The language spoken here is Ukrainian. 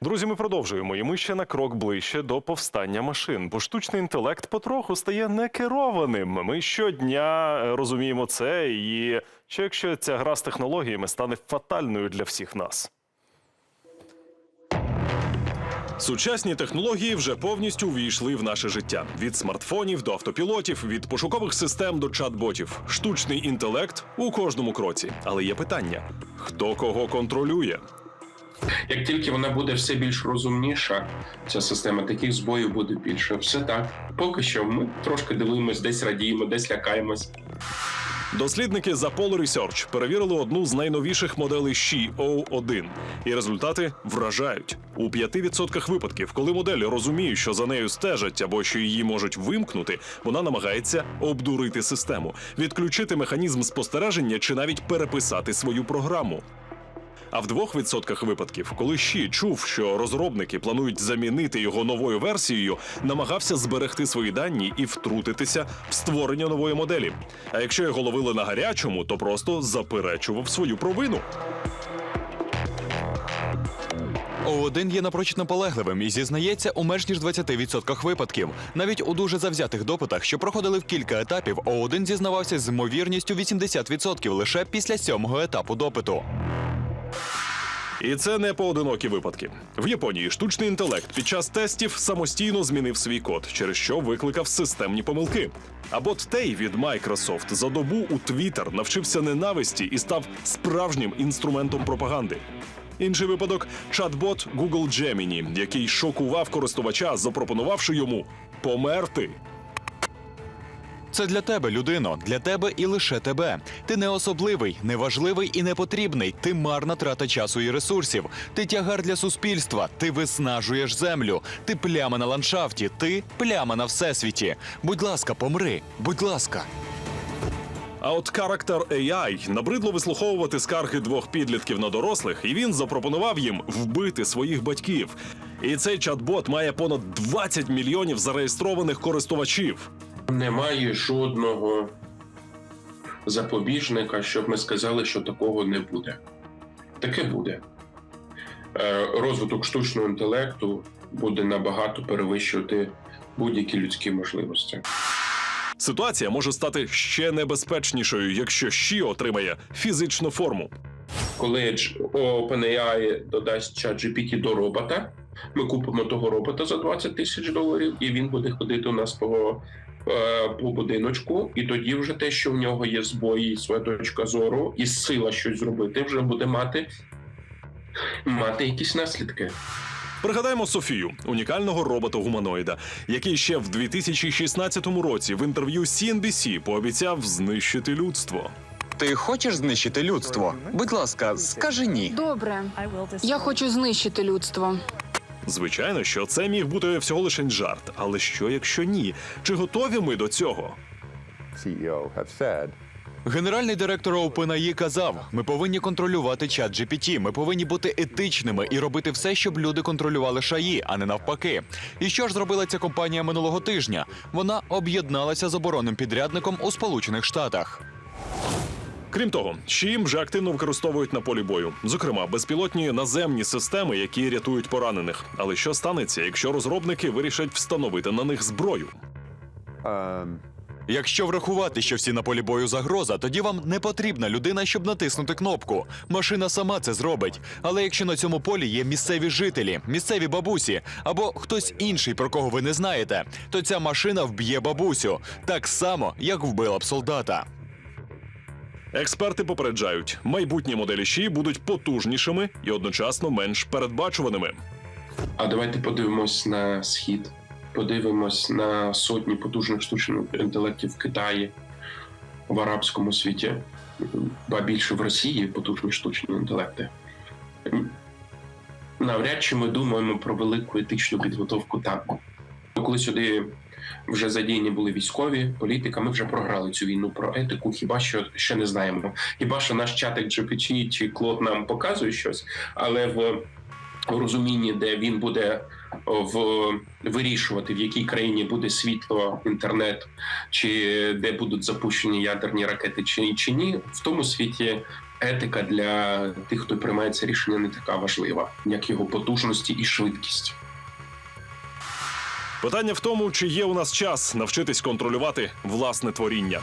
Друзі, ми продовжуємо, і ми ще на крок ближче до повстання машин, бо штучний інтелект потроху стає некерованим. Ми щодня е, розуміємо це, і що якщо ця гра з технологіями стане фатальною для всіх нас. Сучасні технології вже повністю увійшли в наше життя: від смартфонів до автопілотів, від пошукових систем до чат-ботів. Штучний інтелект у кожному кроці. Але є питання: хто кого контролює? Як тільки вона буде все більш розумніша, ця система таких збоїв буде більше. Все так. Поки що ми трошки дивимось, десь радіємо, десь лякаємось. Дослідники з Apollo Research перевірили одну з найновіших моделей Xi O1. І результати вражають. У 5% випадків, коли модель розуміє, що за нею стежать або що її можуть вимкнути, вона намагається обдурити систему, відключити механізм спостереження чи навіть переписати свою програму. А в 2% випадків, коли Ші чув, що розробники планують замінити його новою версією, намагався зберегти свої дані і втрутитися в створення нової моделі. А якщо його ловили на гарячому, то просто заперечував свою провину. О1 є напрочуд наполегливим і зізнається у менш ніж 20% випадків. Навіть у дуже завзятих допитах, що проходили в кілька етапів, О1 зізнавався з ймовірністю 80% лише після сьомого етапу допиту. І це не поодинокі випадки. В Японії штучний інтелект під час тестів самостійно змінив свій код, через що викликав системні помилки. А бот Тей від Microsoft за добу у Twitter навчився ненависті і став справжнім інструментом пропаганди. Інший випадок чат-бот Google Gemini, який шокував користувача, запропонувавши йому померти. Це для тебе, людино, для тебе і лише тебе. Ти не особливий, неважливий і непотрібний. Ти марна трата часу і ресурсів. Ти тягар для суспільства. Ти виснажуєш землю. Ти пляма на ландшафті. Ти пляма на всесвіті. Будь ласка, помри. Будь ласка. А от Character AI набридло вислуховувати скарги двох підлітків на дорослих, і він запропонував їм вбити своїх батьків. І цей чат-бот має понад 20 мільйонів зареєстрованих користувачів. Немає жодного запобіжника, щоб ми сказали, що такого не буде. Таке буде. Е, Розвиток штучного інтелекту буде набагато перевищувати будь-які людські можливості. Ситуація може стати ще небезпечнішою, якщо Ші отримає фізичну форму. Коли OpenAI додасть ChatGPT до робота, ми купимо того робота за 20 тисяч доларів, і він буде ходити у нас по, е, по будиночку. І тоді вже те, що в нього є збої, своя точка зору, і сила щось зробити, вже буде мати, мати якісь наслідки. Пригадаємо Софію, унікального робота-гуманоїда, який ще в 2016 році в інтерв'ю CNBC пообіцяв знищити людство. Ти хочеш знищити людство? Будь ласка, скажи ні. Добре, я хочу знищити людство. Звичайно, що це міг бути всього лише жарт, але що якщо ні? Чи готові ми до цього? Генеральний директор OpenAI казав: ми повинні контролювати чат GPT, Ми повинні бути етичними і робити все, щоб люди контролювали шаї, а не навпаки. І що ж зробила ця компанія минулого тижня? Вона об'єдналася з оборонним підрядником у Сполучених Штатах. Крім того, ЩІМ вже активно використовують на полі бою, зокрема безпілотні наземні системи, які рятують поранених. Але що станеться, якщо розробники вирішать встановити на них зброю? um, Якщо врахувати, що всі на полі бою загроза, тоді вам не потрібна людина, щоб натиснути кнопку. Машина сама це зробить. Але якщо на цьому полі є місцеві жителі, місцеві бабусі або хтось інший, про кого ви не знаєте, то ця машина вб'є бабусю так само, як вбила б солдата. Експерти попереджають, майбутні моделі ЩІ будуть потужнішими і одночасно менш передбачуваними. А давайте подивимось на схід, подивимось на сотні потужних штучних інтелектів в Китаї, в арабському світі, ба більше в Росії потужні штучні інтелекти. Навряд чи ми думаємо про велику етичну підготовку там. Коли сюди вже задіяні були військові, політика, ми вже програли цю війну про етику. Хіба що ще не знаємо? Хіба що наш чатик GPT чи Клод нам показує щось, але в розумінні, де він буде в вирішувати, в якій країні буде світло, інтернет, чи де будуть запущені ядерні ракети, чи, чи ні, в тому світі етика для тих, хто приймає це рішення, не така важлива, як його потужності і швидкість. Питання в тому, чи є у нас час навчитись контролювати власне творіння.